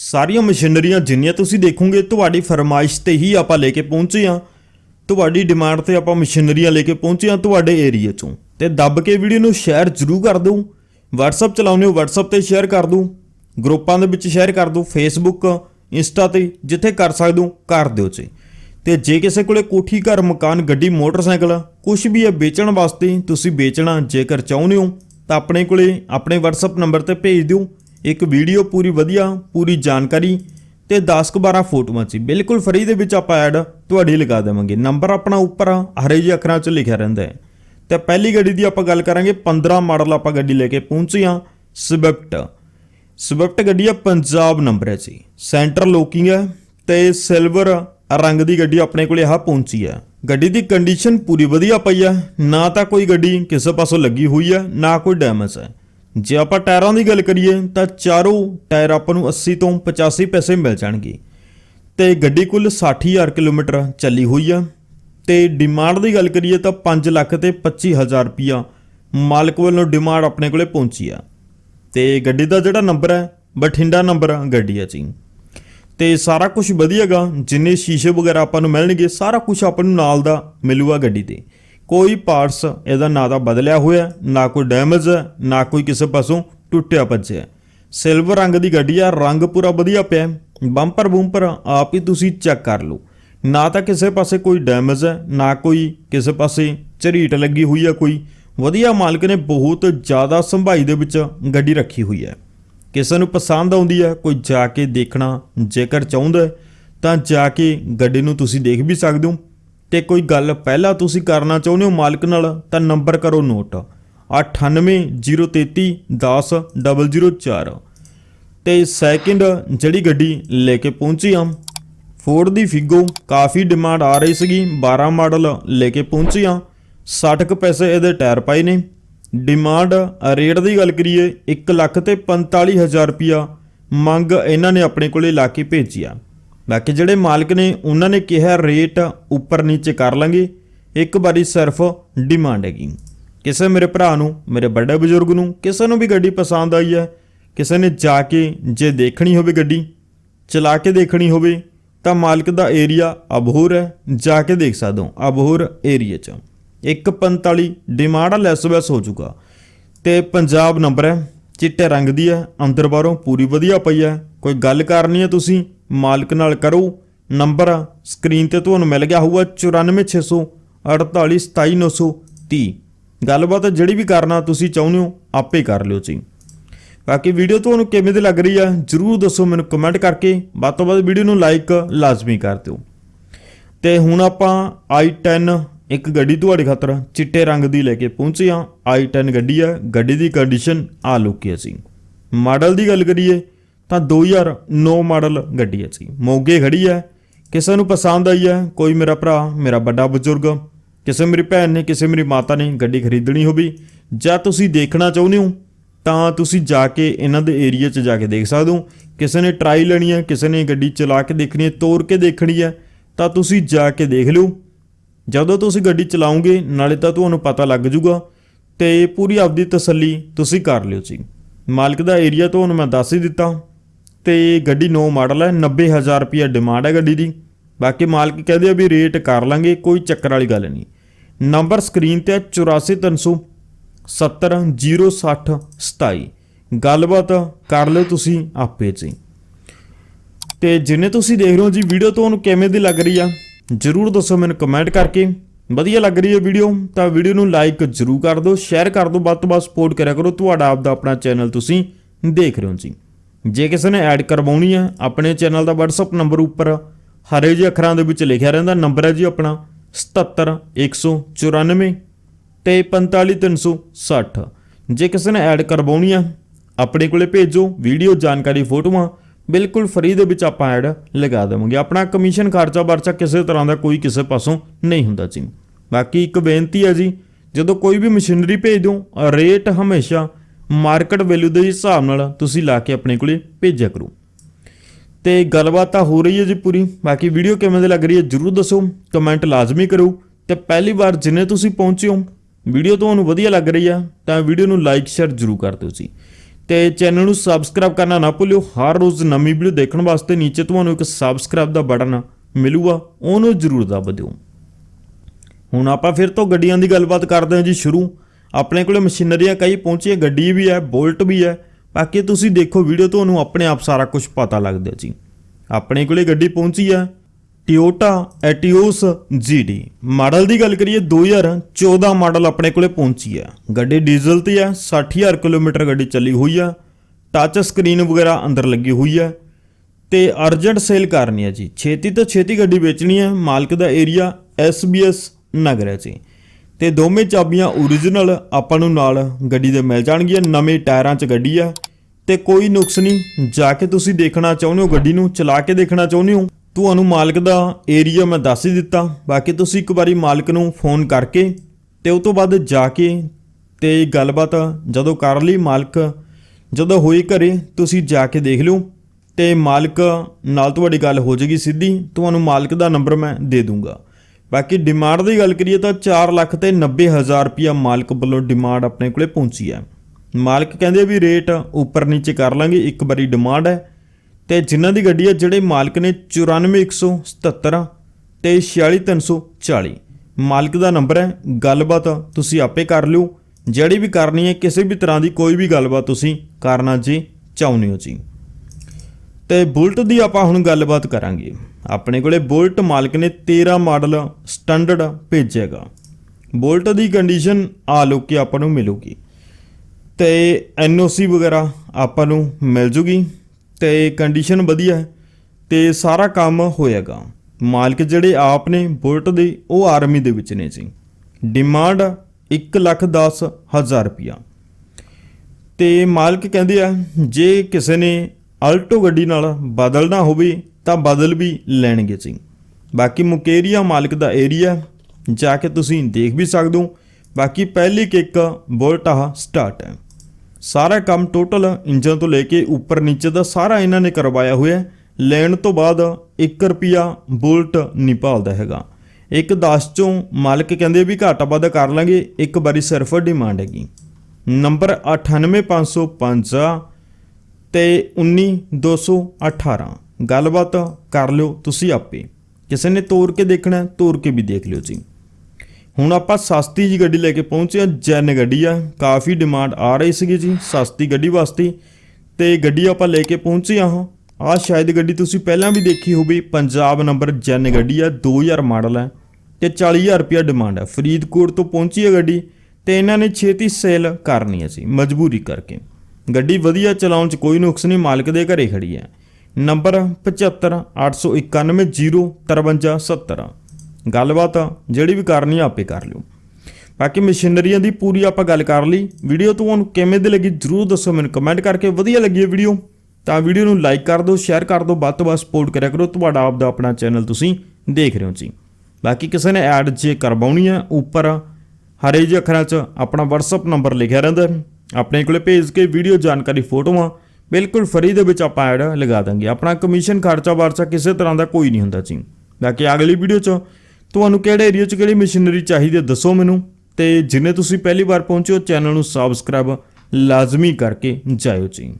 ਸਾਰੀਆਂ ਮਸ਼ੀਨਰੀਆਂ ਜਿੰਨੀਆਂ ਤੁਸੀਂ ਦੇਖੋਗੇ, ਤੁਹਾਡੀ ਫਰਮਾਇਸ਼ ਤੇ ਹੀ ਆਪਾਂ ਲੈ ਕੇ ਪਹੁੰਚੇ ਹਾਂ। ਤੁਹਾਡੀ ਡਿਮਾਂਡ ਤੇ ਆਪਾਂ ਮਸ਼ੀਨਰੀਆਂ ਲੈ ਕੇ ਪਹੁੰਚੇ ਹਾਂ ਤੁਹਾਡੇ ਏਰੀਆ ਚੋਂ। ਤੇ ਦੱਬ ਕੇ ਵੀਡੀਓ ਨੂੰ ਸ਼ੇਅਰ ਜ਼ਰੂਰ ਕਰ ਦਿਓ। WhatsApp ਚਲਾਉਂਦੇ ਹੋ, WhatsApp ਤੇ ਸ਼ੇਅਰ ਕਰ ਦਿਓ। ਗਰੁੱਪਾਂ ਦੇ ਵਿੱਚ ਸ਼ੇਅਰ ਕਰ ਦਿਓ, Facebook ਇੰਸਟਾ ਤੇ, ਜਿੱਥੇ ਕਰ ਸਕਦੇ ਹੋ, ਕਰ ਦਿਓ ਜੀ। ਤੇ ਜੇ ਕਿਸੇ ਕੋਲੇ ਕੋਠੀ, ਘਰ, ਮਕਾਨ, ਗੱਡੀ, ਮੋਟਰਸਾਈਕਲ ਕੁਝ ਵੀ ਹੈ ਵੇਚਣ ਵਾਸਤੇ ਤੁਸੀਂ ਵੇਚਣਾ, ਜੇਕਰ ਚਾਹੁੰਦੇ ਹੋ, ਤਾਂ ਆਪਣੇ ਕੋਲੇ ਆਪਣੇ WhatsApp ਨੰਬਰ ਤੇ ਭੇਜ ਦਿਓ। ਇੱਕ ਵੀਡੀਓ ਪੂਰੀ ਵਧੀਆ, ਪੂਰੀ ਜਾਣਕਾਰੀ ਤੇ 10 ਕੁ 12 ਫੋਟੋਆਂ ਸੀ ਬਿਲਕੁਲ ਫਰੀ ਦੇ ਵਿੱਚ ਆਪਾਂ ਐਡ ਤੁਹਾਡੀ ਲਗਾ ਦੇਵਾਂਗੇ। ਨੰਬਰ ਆਪਣਾ ਉੱਪਰ ਹਰੇ ਜਿਹੇ ਅੱਖਰਾਂ 'ਚ ਲਿਖਿਆ ਰਹਿੰਦਾ ਹੈ। ਤੇ ਪਹਿਲੀ ਗੱਡੀ ਦੀ ਆਪਾਂ ਗੱਲ ਕਰਾਂਗੇ 15 ਮਾਡਲ ਆਪਾਂ ਗੱਡੀ ਲੈ ਕੇ ਪਹੁੰਚੇ ਹਾਂ ਸਵਿਫਟ ਸਵਿਫਟ ਗੱਡੀ ਆ, ਪੰਜਾਬ ਨੰਬਰ ਹੈ ਜੀ। ਸੈਂਟਰ ਲੋਕਿੰਗ ਹੈ ਤੇ ਸਿਲਵਰ ਰੰਗ ਦੀ ਗੱਡੀ ਆਪਣੇ ਕੋਲੇ ਆਹ ਪਹੁੰਚੀ ਹੈ। ਗੱਡੀ ਦੀ ਕੰਡੀਸ਼ਨ ਪੂਰੀ ਵਧੀਆ ਪਈ ਹੈ। ਨਾ ਤਾਂ ਕੋਈ ਗੱਡੀ ਕਿਸੇ ਪਾਸੋਂ ਲੱਗੀ ਹੋਈ ਹੈ, ਨਾ ਕੋਈ ਡੈਮੇਜ ਹੈ। ਜੇ ਆਪਾਂ ਟਾਇਰਾਂ ਦੀ ਗੱਲ ਕਰੀਏ, ਤਾਂ ਚਾਰੋਂ ਟਾਇਰ ਆਪਾਂ ਨੂੰ 80 ਤੋਂ 85 ਪੈਸੇ ਮਿਲ ਜਾਣਗੇ। ਤੇ ਗੱਡੀ ਕੁੱਲ 60000 ਕਿਲੋਮੀਟਰ ਚੱਲੀ ਹੋਈ ਆ। ਤੇ ਡਿਮਾਂਡ ਦੀ ਗੱਲ ਕਰੀਏ ਤਾਂ 5 ਲੱਖ ਤੇ 25000 ਰੁਪਿਆ ਮਾਲਕ ਵੱਲੋਂ ਡਿਮਾਂਡ ਆਪਣੇ ਕੋਲੇ ਪਹੁੰਚੀ ਆ। ਤੇ ਗੱਡੀ ਦਾ ਜਿਹੜਾ ਨੰਬਰ ਹੈ, ਬਠਿੰਡਾ ਨੰਬਰ ਗੱਡੀ ਆ ਜੀ ਤੇ ਸਾਰਾ ਕੁਝ ਵਧੀਆਗਾ, ਜਿੰਨੇ ਸ਼ੀਸ਼ੇ ਵਗੈਰਾ ਆਪਾਂ ਨੂੰ ਮਿਲਣਗੇ, ਸਾਰਾ ਕੁਝ ਆਪਾਂ ਨੂੰ ਨਾਲ ਦਾ ਮਿਲੂਗਾ ਗੱਡੀ ਤੇ। ਕੋਈ ਪਾਰਟਸ ਇਹਦਾ ਨਾ ਤਾਂ ਬਦਲਿਆ ਹੋਇਆ, ਨਾ ਕੋਈ ਡੈਮੇਜ ਹੈ ਨਾ ਕੋਈ ਕਿਸੇ ਪਾਸੋਂ ਟੁੱਟਿਆ ਭੱਜਿਆ। ਸਿਲਵਰ ਰੰਗ ਦੀ ਗੱਡੀ ਆ, ਰੰਗ ਪੂਰਾ ਵਧੀਆ ਪਿਆ। ਬੰਪਰ ਬੂੰਪਰ ਆਪ ਹੀ ਤੁਸੀਂ ਚੈੱਕ ਕਰ ਲਓ। ਨਾ ਤਾਂ ਕਿਸੇ ਪਾਸੇ ਕੋਈ ਡੈਮੇਜ ਹੈ ਨਾ ਕੋਈ ਕਿਸੇ ਪਾਸੇ ਝਰੀਟ ਲੱਗੀ ਹੋਈ ਹੈ ਕੋਈ। ਵਧੀਆ ਮਾਲਕ ਨੇ ਬਹੁਤ ਜ਼ਿਆਦਾ ਸੰਭਾਈ ਦੇ ਵਿੱਚ ਗੱਡੀ ਰੱਖੀ ਹੋਈ ਹੈ ਕਿਸੇ ਨੂੰ ਪਸੰਦ ਆਉਂਦੀ ਹੈ ਕੋਈ ਜਾ ਕੇ ਦੇਖਣਾ ਜੇਕਰ ਚਾਹੁੰਦਾ ਤਾਂ ਜਾ ਕੇ ਗੱਡੀ ਨੂੰ ਤੁਸੀਂ ਦੇਖ ਵੀ ਸਕਦੇ ਹੋ। ਤੇ ਕੋਈ ਗੱਲ ਪਹਿਲਾਂ ਤੁਸੀਂ ਕਰਨਾ ਚਾਹੁੰਦੇ ਹੋ ਮਾਲਕ ਨਾਲ, ਤਾਂ ਨੰਬਰ ਕਰੋ ਨੋਟ। 98033 10004 ਤੇ ਸੈਕਿੰਡ ਜਿਹੜੀ ਗੱਡੀ ਲੈ ਕੇ ਪਹੁੰਚੀ ਆ ਫੋਰਡ ਦੀ ਫਿਗੋ ਕਾਫੀ ਡਿਮਾਂਡ ਆ ਰਹੀ ਸੀਗੀ 12 ਮਾਡਲ ਲੈ ਕੇ ਪਹੁੰਚੀ ਆ 60 ਕੁ ਪੈਸੇ ਇਹਦੇ ਟਾਇਰ ਪਾਏ ਨੇ। ਡਿਮਾਂਡ ਰੇਟ ਦੀ ਗੱਲ ਕਰੀਏ 1 ਲੱਖ ਤੇ 45000 ਰੁਪਿਆ ਮੰਗ ਇਹਨਾਂ ਨੇ ਆਪਣੇ ਕੋਲੇ ਲਾ ਕੇ ਭੇਜੀ ਆ। ਬਾਕੀ ਜਿਹੜੇ ਮਾਲਕ ਨੇ, ਉਹਨਾਂ ਨੇ ਕਿਹਾ ਰੇਟ ਉੱਪਰ ਨੀਚੇ ਕਰ ਲਾਂਗੇ। ਇੱਕ ਵਾਰੀ ਸਿਰਫ ਡਿਮਾਂਡ ਹੈਗੀ। ਕਿਸੇ ਮੇਰੇ ਭਰਾ ਨੂੰ, ਮੇਰੇ ਵੱਡੇ ਬਜ਼ੁਰਗ ਨੂੰ, ਕਿਸੇ ਨੂੰ ਵੀ ਗੱਡੀ ਪਸੰਦ ਆਈ ਹੈ, ਕਿਸੇ ਨੇ ਜਾ ਕੇ ਜੇ ਦੇਖਣੀ ਹੋਵੇ ਗੱਡੀ, ਚਲਾ ਕੇ ਦੇਖਣੀ ਹੋਵੇ, ਤਾਂ ਮਾਲਕ ਦਾ ਏਰੀਆ ਅਬਹੋਰ ਹੈ, ਜਾ ਕੇ ਦੇਖ ਸਕਦੇ ਹੋ, ਅਬਹੋਰ ਏਰੀਆ 'ਚ। 145 ਡਿਮਾਂਡ ਲੈਸ ਵੈਸ ਹੋ ਚੁੱਕਾ ਤੇ ਪੰਜਾਬ ਨੰਬਰ ਹੈ, ਚਿੱਟੇ ਰੰਗ ਦੀ ਹੈ, ਅੰਦਰ ਬਾਹਰੋਂ ਪੂਰੀ ਵਧੀਆ ਪਈ ਹੈ। ਕੋਈ ਗੱਲ ਕਰਨੀ ਹੈ ਤੁਸੀਂ? ਮਾਲਕ ਨਾਲ ਕਰੋ। ਨੰਬਰ ਸਕਰੀਨ ਤੇ ਤੁਹਾਨੂੰ ਮਿਲ ਗਿਆ ਹੋਊਗਾ 94600 4872930 ਗੱਲਬਾਤ ਜਿਹੜੀ ਵੀ ਕਰਨਾ ਤੁਸੀਂ ਚਾਹੁੰਦੇ ਹੋ, ਆਪੇ ਕਰ ਲਿਓ ਜੀ। ਬਾਕੀ ਵੀਡੀਓ ਤੁਹਾਨੂੰ ਕਿਵੇਂ ਦੀ ਲੱਗ ਰਹੀ ਹੈ ਜਰੂਰ ਦੱਸੋ ਮੈਨੂੰ ਕਮੈਂਟ ਕਰਕੇ। ਵੱਧ ਤੋਂ ਵੱਧ ਵੀਡੀਓ ਨੂੰ ਲਾਈਕ ਲਾਜ਼ਮੀ ਕਰ ਦਿਓ। ਤੇ ਹੁਣ ਆਪਾਂ i10 ਇੱਕ ਗੱਡੀ ਤੁਹਾਡੇ ਖਾਤਰ ਚਿੱਟੇ ਰੰਗ ਦੀ ਲੈ ਕੇ ਪਹੁੰਚੇ ਹਾਂ। i10 ਗੱਡੀ ਆ, ਗੱਡੀ ਦੀ ਕੰਡੀਸ਼ਨ ਆ ਲੁਕੀ ਅਸੀਂ ਮਾਡਲ ਦੀ ਗੱਲ ਕਰੀਏ ਤਾਂ 2009 ਮਾਡਲ ਗੱਡੀ ਹੈ ਜੀ। ਮੋਗੇ ਖੜੀ ਹੈ। ਕਿਸੇ ਨੂੰ ਪਸੰਦ ਆਈ ਹੈ, ਕੋਈ ਮੇਰਾ ਭਰਾ, ਮੇਰਾ ਵੱਡਾ ਬਜ਼ੁਰਗ, ਕਿਸੇ ਮੇਰੀ ਭੈਣ ਨੇ, ਕਿਸੇ ਮੇਰੀ ਮਾਤਾ ਨੇ ਗੱਡੀ ਖਰੀਦਣੀ ਹੋਵੇ। ਜਾਂ ਤੁਸੀਂ ਦੇਖਣਾ ਚਾਹੁੰਦੇ ਹੋ, ਤਾਂ ਤੁਸੀਂ ਜਾ ਕੇ ਇਹਨਾਂ ਦੇ ਏਰੀਆ 'ਚ ਜਾ ਕੇ ਦੇਖ ਸਕਦੇ ਹੋ। ਕਿਸੇ ਨੇ ਟਰਾਈ ਲੈਣੀ ਹੈ, ਕਿਸੇ ਨੇ ਗੱਡੀ ਚਲਾ ਕੇ ਦੇਖਣੀ ਹੈ, ਤੋਰ ਕੇ ਦੇਖਣੀ ਹੈ, ਤਾਂ ਤੁਸੀਂ ਜਾ ਕੇ ਦੇਖ ਲਿਓ। ਜਦੋਂ ਤੁਸੀਂ ਗੱਡੀ ਚਲਾਉਂਗੇ ਨਾਲੇ ਤਾਂ ਤੁਹਾਨੂੰ ਪਤਾ ਲੱਗ ਜੂਗਾ ਤੇ ਪੂਰੀ ਆਪਦੀ ਤਸੱਲੀ ਤੁਸੀਂ ਕਰ ਲਿਓ ਜੀ। ਮਾਲਕ ਦਾ ਏਰੀਆ ਤੁਹਾਨੂੰ ਮੈਂ ਦੱਸ ਹੀ ਦਿੱਤਾ। ਤੇ ਗੱਡੀ ਨੋ ਮਾਡਲ ਹੈ 90000 ਰੁਪਏ ਡਿਮਾਂਡ ਹੈ ਗੱਡੀ ਦੀ। ਬਾਕੀ ਮਾਲਕ ਕਹਿੰਦੇ ਆ ਵੀ ਰੇਟ ਕਰ ਲਾਂਗੇ, ਕੋਈ ਚੱਕਰ ਵਾਲੀ ਗੱਲ ਨਹੀਂ। ਨੰਬਰ ਸਕਰੀਨ ਤੇ ਹੈ 84300 7006027 ਗੱਲਬਾਤ ਕਰ ਲਿਓ ਤੁਸੀਂ ਆਪੇ ਜੀ। ਤੇ ਜਿੰਨੇ ਤੁਸੀਂ ਦੇਖ ਰਹੇ ਹੋ ਜੀ ਵੀਡੀਓ ਤੁਹਾਨੂੰ ਕਿਵੇਂ ਦੀ ਲੱਗ ਰਹੀ ਆ, ਜਰੂਰ ਦੱਸੋ ਮੈਨੂੰ ਕਮੈਂਟ ਕਰਕੇ। ਵਧੀਆ ਲੱਗ ਰਹੀ ਹੈ ਵੀਡੀਓ ਤਾਂ ਵੀਡੀਓ ਨੂੰ ਲਾਈਕ ਜਰੂਰ ਕਰ ਦਿਓ ਸ਼ੇਅਰ ਕਰ ਦਿਓ, ਵੱਧ ਤੋਂ ਵੱਧ ਸਪੋਰਟ ਕਰਿਆ ਕਰੋ। ਤੁਹਾਡਾ ਆਪ ਦਾ ਆਪਣਾ ਚੈਨਲ ਤੁਸੀਂ ਦੇਖ ਰਹੇ ਹੋ ਜੀ। ਜੇ ਕਿਸੇ ਨੇ ਐਡ ਕਰਵਾਉਣੀ ਹੈ, ਆਪਣੇ ਚੈਨਲ ਦਾ WhatsApp ਨੰਬਰ ਉੱਪਰ ਹਰੇ ਜਿਹੇ ਅੱਖਰਾਂ ਦੇ ਵਿੱਚ ਲਿਖਿਆ ਰਹਿੰਦਾ ਨੰਬਰ ਹੈ ਜੀ ਆਪਣਾ 77194 ਤੇ 45360 ਜੇ ਕਿਸੇ ਨੇ ਐਡ ਕਰਵਾਉਣੀ ਆ ਆਪਣੇ ਕੋਲੇ ਭੇਜੋ, ਵੀਡੀਓ ਜਾਣਕਾਰੀ ਫੋਟੋਆਂ, ਬਿਲਕੁਲ ਫ੍ਰੀ ਦੇ ਵਿੱਚ ਆਪਾਂ ਐਡ ਲਗਾ ਦੇਵਾਂਗੇ। ਆਪਣਾ ਕਮਿਸ਼ਨ ਖਰਚਾ ਵਰਚਾ ਕਿਸੇ ਤਰ੍ਹਾਂ ਦਾ ਕੋਈ ਕਿਸੇ ਪਾਸੋਂ ਨਹੀਂ ਹੁੰਦਾ ਜੀ। ਬਾਕੀ ਇੱਕ ਬੇਨਤੀ ਹੈ ਜੀ, ਜਦੋਂ ਕੋਈ ਵੀ ਮਸ਼ੀਨਰੀ ਭੇਜ ਦਿਓ ਰੇਟ ਹਮੇਸ਼ਾ ਮਾਰਕੀਟ ਵੈਲਿਊ ਦੇ ਹਿਸਾਬ ਨਾਲ ਤੁਸੀਂ ਲਾ ਕੇ ਆਪਣੇ ਕੋਲੇ ਭੇਜਿਆ ਕਰੋ। ਤੇ ਗੱਲਬਾਤ ਤਾਂ ਹੋ ਰਹੀ ਹੈ ਜੀ ਪੂਰੀ। ਬਾਕੀ ਵੀਡੀਓ ਕਿਵੇਂ ਦੀ ਲੱਗ ਰਹੀ ਹੈ ਜਰੂਰ ਦੱਸੋ। ਕਮੈਂਟ ਲਾਜ਼ਮੀ ਕਰੋ ਤੇ ਪਹਿਲੀ ਵਾਰ ਜਿੰਨੇ ਤੁਸੀਂ ਪਹੁੰਚੇ ਹੋ ਵੀਡੀਓ ਤੁਹਾਨੂੰ ਵਧੀਆ ਲੱਗ ਰਹੀ ਆ, ਤਾਂ ਵੀਡੀਓ ਨੂੰ ਲਾਈਕ ਸ਼ੇਅਰ ਜਰੂਰ ਕਰ ਦਿਓ ਜੀ। ਤੇ ਚੈਨਲ ਨੂੰ ਸਬਸਕ੍ਰਾਈਬ ਕਰਨਾ ਨਾ ਭੁੱਲਿਓ। ਹਰ ਰੋਜ਼ ਨਵੀਂ ਵੀਡੀਓ ਦੇਖਣ ਵਾਸਤੇ ਨੀਚੇ ਤੁਹਾਨੂੰ ਇੱਕ ਸਬਸਕ੍ਰਾਈਬ ਦਾ ਬਟਨ ਮਿਲੂਗਾ, ਉਹਨੂੰ ਜ਼ਰੂਰ ਦਬਾ ਦਿਓ। ਹੁਣ ਆਪਾਂ ਫਿਰ ਤੋਂ ਗੱਡੀਆਂ ਦੀ ਗੱਲਬਾਤ ਕਰਦੇ ਹਾਂ ਜੀ ਸ਼ੁਰੂ। ਆਪਣੇ ਕੋਲੇ ਮਸ਼ੀਨਰੀਆਂ ਕਈ ਪਹੁੰਚੀਆਂ, ਗੱਡੀ ਵੀ ਹੈ, ਬੋਲਟ ਵੀ ਹੈ। ਬਾਕੀ ਤੁਸੀਂ ਦੇਖੋ ਵੀਡੀਓ ਤੁਹਾਨੂੰ ਆਪਣੇ ਆਪ ਸਾਰਾ ਕੁਝ ਪਤਾ ਲੱਗਦਾ ਜੀ। ਆਪਣੇ ਕੋਲੇ ਗੱਡੀ ਪਹੁੰਚੀ ਹੈ ਟਿਓਟਾ ਐਟੀਓਸ GD ਮਾਡਲ ਦੀ ਗੱਲ ਕਰੀਏ 2014 ਮਾਡਲ ਆਪਣੇ ਕੋਲੇ ਪਹੁੰਚੀ ਹੈ। ਗੱਡੀ ਡੀਜ਼ਲ ਤੇ ਹੈ 60000 ਕਿਲੋਮੀਟਰ ਗੱਡੀ ਚੱਲੀ ਹੋਈ ਹੈ। ਟੱਚ ਸਕਰੀਨ ਵਗੈਰਾ ਅੰਦਰ ਲੱਗੀ ਹੋਈ ਹੈ। ਤੇ ਅਰਜੈਂਟ ਸੇਲ ਕਰਨੀ ਹੈ ਜੀ। ਛੇਤੀ ਤੋਂ ਛੇਤੀ ਗੱਡੀ ਵੇਚਣੀ ਹੈ, ਮਾਲਕ ਦਾ ਏਰੀਆ SBS ਨਗਰ ਹੈ ਜੀ। ਤੇ ਦੋਵੇਂ ਚਾਬੀਆਂ ਓਰੀਜਨਲ ਆਪਾਂ ਨੂੰ ਨਾਲ ਗੱਡੀ ਦੇ ਮਿਲ ਜਾਣਗੀਆਂ, ਨਵੇਂ ਟਾਇਰਾਂ 'ਚ ਗੱਡੀ ਆ। ਤੇ ਕੋਈ ਨੁਕਸ ਨਹੀਂ, ਜਾ ਕੇ ਤੁਸੀਂ ਦੇਖਣਾ ਚਾਹੁੰਦੇ ਹੋ, ਗੱਡੀ ਨੂੰ ਚਲਾ ਕੇ ਦੇਖਣਾ ਚਾਹੁੰਦੇ ਹੋ। ਤੁਹਾਨੂੰ ਮਾਲਕ ਦਾ ਏਰੀਆ ਮੈਂ ਦੱਸ ਹੀ ਦਿੱਤਾ। ਬਾਕੀ ਤੁਸੀਂ ਇੱਕ ਵਾਰੀ ਮਾਲਕ ਨੂੰ ਫੋਨ ਕਰਕੇ ਤੇ ਉਸ ਤੋਂ ਬਾਅਦ ਜਾ ਕੇ ਤੇ ਗੱਲਬਾਤ ਜਦੋਂ ਕਰ ਲਈ, ਮਾਲਕ ਜਦੋਂ ਹੋਈ ਘਰੇ, ਤੁਸੀਂ ਜਾ ਕੇ ਦੇਖ ਲਿਓ। ਤੇ ਮਾਲਕ ਨਾਲ ਤੁਹਾਡੀ ਗੱਲ ਹੋ ਜਾਏਗੀ ਸਿੱਧੀ। ਤੁਹਾਨੂੰ ਮਾਲਕ ਦਾ ਨੰਬਰ ਮੈਂ ਦੇ ਦੂੰਗਾ। ਬਾਕੀ ਡਿਮਾਂਡ ਦੀ ਗੱਲ ਕਰੀਏ ਤਾਂ 4 ਲੱਖ ਤੇ 90 ਹਜ਼ਾਰ ਰੁਪਿਆ ਮਾਲਕ ਵੱਲੋਂ ਡਿਮਾਂਡ ਆਪਣੇ ਕੋਲੇ ਪਹੁੰਚੀ ਹੈ। ਮਾਲਕ ਕਹਿੰਦੇ ਵੀ ਰੇਟ ਉੱਪਰ ਨੀਚੇ ਕਰ ਲਾਂਗੇ, ਇੱਕ ਵਾਰੀ ਡਿਮਾਂਡ ਹੈ। ਤੇ ਜਿਨ੍ਹਾਂ ਦੀ ਗੱਡੀ ਹੈ, ਜਿਹੜੇ ਮਾਲਕ ਨੇ 94177 ਤੇ 46340 ਮਾਲਕ ਦਾ ਨੰਬਰ ਹੈ, ਗੱਲਬਾਤ ਤੁਸੀਂ ਆਪੇ ਕਰ ਲਿਓ। ਜਿਹੜੀ ਵੀ ਕਰਨੀ ਹੈ, ਕਿਸੇ ਵੀ ਤਰ੍ਹਾਂ ਦੀ ਕੋਈ ਵੀ ਗੱਲਬਾਤ ਤੁਸੀਂ ਕਰਨਾ ਜੀ, ਚਾਹੁੰਦੇ ਹੋ ਜੀ। ਤੇ ਬੁਲਟ ਦੀ ਆਪਾਂ ਹੁਣ ਗੱਲਬਾਤ ਕਰਾਂਗੇ। ਆਪਣੇ ਕੋਲੇ ਬੁਲਟ ਮਾਲਕ ਨੇ 13 ਮਾਡਲ ਸਟੈਂਡਰਡ ਭੇਜੇਗਾ। ਬੁਲਟ ਦੀ ਕੰਡੀਸ਼ਨ ਆ ਲੋ ਆਪਾਂ ਨੂੰ ਮਿਲੂਗੀ। ਤੇ ਐਨਓਸੀ ਵਗੈਰਾ ਆਪਾਂ ਨੂੰ ਮਿਲ ਜੂਗੀ। ਤੇ ਕੰਡੀਸ਼ਨ ਵਧੀਆ ਹੈ ਤੇ ਸਾਰਾ ਕੰਮ ਹੋਏਗਾ। ਮਾਲਕ ਜਿਹੜੇ ਆਪ ਨੇ ਬੁਲਟ ਦੇ, ਉਹ ਆਰਮੀ ਦੇ ਵਿੱਚ ਨੇ ਜੀ। ਡਿਮਾਂਡ 110000 ਰੁਪਿਆ ਤੇ ਮਾਲਕ ਕਹਿੰਦੇ ਆ, ਜੇ ਕਿਸੇ ਨੇ ਆਲਟੋ ਗੱਡੀ ਨਾਲ ਬਦਲਣਾ ਹੋਵੇ ਤਾਂ ਬਦਲ ਵੀ ਲੈਣਗੇ ਜੀ। ਬਾਕੀ ਮੁਕੇਰੀਆ ਮਾਲਕ ਦਾ ਏਰੀਆ ਜਾ ਕੇ ਤੁਸੀਂ ਦੇਖ ਵੀ ਸਕਦੇ ਹੋ। ਬਾਕੀ ਪਹਿਲੀ ਕਿੱਕ ਬੁਲਟ ਆ ਸਟਾਰਟ ਹੈ। ਸਾਰਾ ਕੰਮ ਟੋਟਲ ਇੰਜਨ ਤੋਂ ਲੈ ਕੇ ਉੱਪਰ ਨੀਚੇ ਦਾ ਸਾਰਾ ਇਹਨਾਂ ਨੇ ਕਰਵਾਇਆ ਹੋਇਆ ਲੈਣ ਤੋਂ ਬਾਅਦ 1 ਰੁਪਿਆ ਬੁਲਟ ਨਹੀਂ ਹੈਗਾ। ਇੱਕ 10 ਚੋਂ ਮਾਲਕ ਕਹਿੰਦੇ ਵੀ ਘਾਟਾ ਵਾਧਾ ਕਰ ਲਾਂਗੇ, ਇੱਕ ਵਾਰੀ ਸਿਰਫ ਡਿਮਾਂਡ ਹੈਗੀ। ਨੰਬਰ 98505 ਤੇ 19218 ਗੱਲਬਾਤ ਕਰ ਲਿਓ ਤੁਸੀਂ ਆਪੇ। ਕਿਸੇ ਨੇ ਤੋੜ ਕੇ ਦੇਖਣਾ ਹੈ, ਤੋੜ ਕੇ ਵੀ ਦੇਖ ਲਿਓ ਜੀ। ਹੁਣ ਆਪਾਂ ਸਸਤੀ ਜੀ ਗੱਡੀ ਲੈ ਕੇ ਪਹੁੰਚੇ ਹਾਂ। ਜੈਨ ਗੱਡੀ ਆ। ਕਾਫੀ ਡਿਮਾਂਡ ਆ ਰਹੀ ਸੀਗੀ ਜੀ ਸਸਤੀ ਗੱਡੀ ਵਾਸਤੇ। ਤੇ ਗੱਡੀ ਆਪਾਂ ਲੈ ਕੇ ਪਹੁੰਚੇ ਹਾਂ। ਆ ਸ਼ਾਇਦ ਗੱਡੀ ਤੁਸੀਂ ਪਹਿਲਾਂ ਵੀ ਦੇਖੀ ਹੋਵੇ ਪੰਜਾਬ ਨੰਬਰ ਜੈਨ ਗੱਡੀ ਆ। 2000 ਮਾਡਲ ਹੈ ਤੇ 40000 ਰੁਪਿਆ ਡਿਮਾਂਡ ਹੈ ਫਰੀਦਕੋਟ ਤੋਂ ਪਹੁੰਚੀ ਹੈ ਗੱਡੀ ਤੇ ਇਹਨਾਂ ਨੇ ਛੇਤੀ ਸੇਲ ਕਰਨੀ ਹੈ ਸੀ ਮਜਬੂਰੀ ਕਰਕੇ। ਗੱਡੀ ਵਧੀਆ ਚਲਾਉਣ 'ਚ ਕੋਈ ਨੁਕਸ ਨਹੀਂ, ਮਾਲਕ ਦੇ ਘਰੇ ਖੜੀ ਹੈ। ਨੰਬਰ 7581105370 ਗੱਲਬਾਤ ਜਿਹੜੀ ਵੀ ਕਰਨੀ ਆ, ਆਪੇ ਕਰ ਲਿਓ। ਬਾਕੀ ਮਸ਼ੀਨਰੀਆਂ ਦੀ ਪੂਰੀ ਆਪਾਂ ਗੱਲ ਕਰ ਲਈ। ਵੀਡੀਓ ਤੁਹਾਨੂੰ ਕਿਵੇਂ ਦੀ ਲੱਗੀ, ਜਰੂਰ ਦੱਸੋ ਮੈਨੂੰ ਕਮੈਂਟ ਕਰਕੇ। ਵਧੀਆ ਲੱਗੀ ਹੈ ਵੀਡੀਓ, ਤਾਂ ਵੀਡੀਓ ਨੂੰ ਲਾਈਕ ਕਰ ਦਿਓ ਸ਼ੇਅਰ ਕਰ ਦਿਓ, ਵੱਧ ਤੋਂ ਵੱਧ ਸਪੋਰਟ ਕਰਿਆ ਕਰੋ। ਤੁਹਾਡਾ ਆਪ ਦਾ ਆਪਣਾ ਚੈਨਲ ਤੁਸੀਂ ਦੇਖ ਰਹੇ ਹੋ ਜੀ। ਬਾਕੀ ਕਿਸੇ ਨੇ ਐਡ ਜੇ ਕਰਵਾਉਣੀ ਹੈ, ਉੱਪਰ ਹਰੇ ਜਿਹੇ ਅੱਖਰਾਂ 'ਚ ਆਪਣਾ WhatsApp ਨੰਬਰ ਲਿਖਿਆ ਰਹਿੰਦਾ ਹੈ। ਆਪਣੇ ਕੋਲੇ ਭੇਜ ਕੇ ਵੀਡੀਓ ਜਾਣਕਾਰੀ ਫੋਟੋਆਂ ਬਿਲਕੁਲ ਫਰੀ ਦੇ ਵਿੱਚ ਆਪਾਂ ਐਡ ਲਗਾ ਦਾਂਗੇ। ਆਪਣਾ ਕਮਿਸ਼ਨ ਖਰਚਾ ਵਰਚਾ ਕਿਸੇ ਤਰ੍ਹਾਂ ਦਾ ਕੋਈ ਨਹੀਂ ਹੁੰਦਾ ਜੀ। ਬਾਕੀ ਅਗਲੀ ਵੀਡੀਓ 'ਚ ਤੁਹਾਨੂੰ ਕਿਹੜੇ ਏਰੀਆ 'ਚ ਕਿਹੜੀ ਮਸ਼ੀਨਰੀ ਚਾਹੀਦੀ ਹੈ ਦੱਸੋ ਮੈਨੂੰ। ਤੇ ਜਿੰਨੇ ਤੁਸੀਂ ਪਹਿਲੀ ਵਾਰ ਪਹੁੰਚੇ ਹੋ, ਚੈਨਲ ਨੂੰ ਸਬਸਕ੍ਰਾਈਬ ਲਾਜ਼ਮੀ ਕਰਕੇ ਜਾਇਓ ਜੀ।